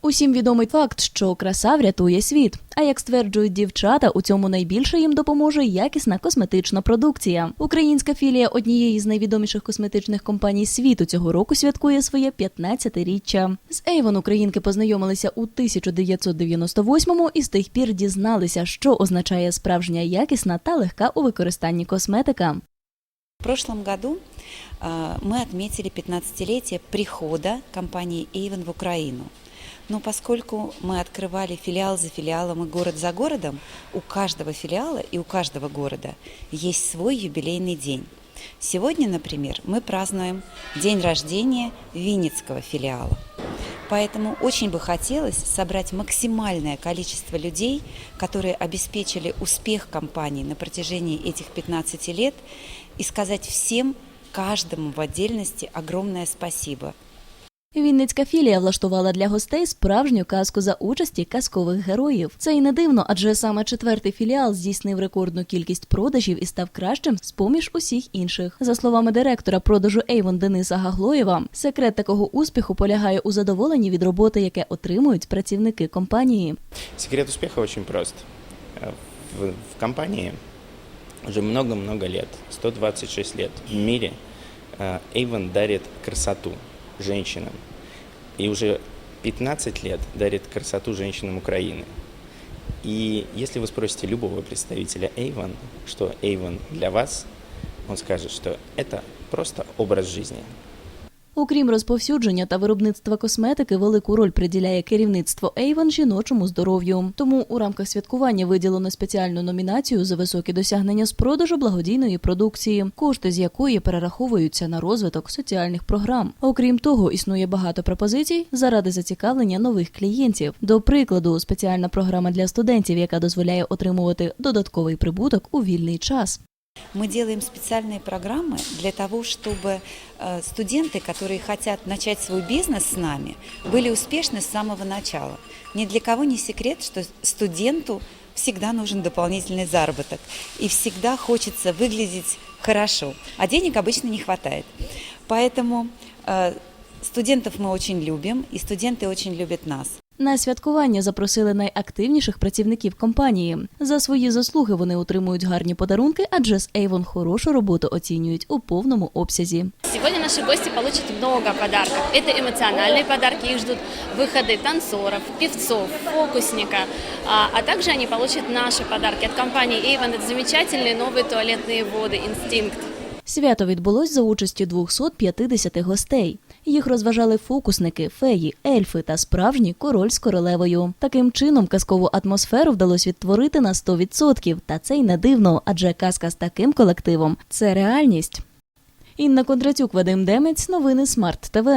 Усім відомий факт, що краса врятує світ. А як стверджують дівчата, у цьому найбільше їм допоможе якісна косметична продукція. Українська філія однієї з найвідоміших косметичних компаній світу цього року святкує своє 15-річчя. З Avon українки познайомилися у 1998-му і з тих пір дізналися, що означає справжня якісна та легка у використанні косметика. В прошлом году мы отметили 15-летие прихода компании Avon в Украину. Но поскольку мы открывали филиал за филиалом и город за городом, у каждого филиала и у каждого города есть свой юбилейный день. Сегодня, например, мы празднуем день рождения Винницкого филиала. Поэтому очень бы хотелось собрать максимальное количество людей, которые обеспечили успех компании на протяжении этих 15 лет, и сказать всем, каждому в отдельности огромное спасибо. Вінницька філія влаштувала для гостей справжню казку за участі казкових героїв. Це й не дивно, адже саме четвертий філіал здійснив рекордну кількість продажів і став кращим з поміж усіх інших. За словами директора продажу Avon Дениса Гаглоєва, секрет такого успіху полягає у задоволенні від роботи, яке отримують працівники компанії. Секрет успеха очень прост. В, в компании уже много-много лет, 126 лет в мире, э, Avon дарит красоту женщинам. И уже 15 лет дарит красоту женщинам Украины. И если вы спросите любого представителя Avon, что Avon для вас, он скажет, что это просто образ жизни. Окрім розповсюдження та виробництва косметики, велику роль приділяє керівництво Avon жіночому здоров'ю. Тому у рамках святкування виділено спеціальну номінацію за високі досягнення з продажу благодійної продукції, кошти з якої перераховуються на розвиток соціальних програм. Окрім того, існує багато пропозицій заради зацікавлення нових клієнтів. До прикладу, спеціальна програма для студентів, яка дозволяє отримувати додатковий прибуток у вільний час Мы делаем специальные программы для того, чтобы э, студенты, которые хотят начать свой бизнес с нами, были успешны с самого начала. Ни для кого не секрет, что студенту всегда нужен дополнительный заработок. И всегда хочется выглядеть хорошо, а денег обычно не хватает. Поэтому э, студентов мы очень любим, и студенты очень любят нас. На святкування запросили найактивніших працівників компанії. За свої заслуги вони отримують гарні подарунки, адже з Avon хорошу роботу оцінюють у повному обсязі. Сегодня наши гости получат много подарков. Это эмоциональные подарки, их ждут выходы танцоров, певцов, фокусника, а, а также они получат наши подарки от компании Avon. Это замечательные новые туалетные воды «Инстинкт». Свято відбулось за участю 250 гостей. Їх розважали фокусники, феї, ельфи та справжній король з королевою. Таким чином казкову атмосферу вдалося відтворити на 100%. Та це й не дивно, адже казка з таким колективом це реальність. Інна Кондратюк, Вадим Демець, новини Смарт ТВ.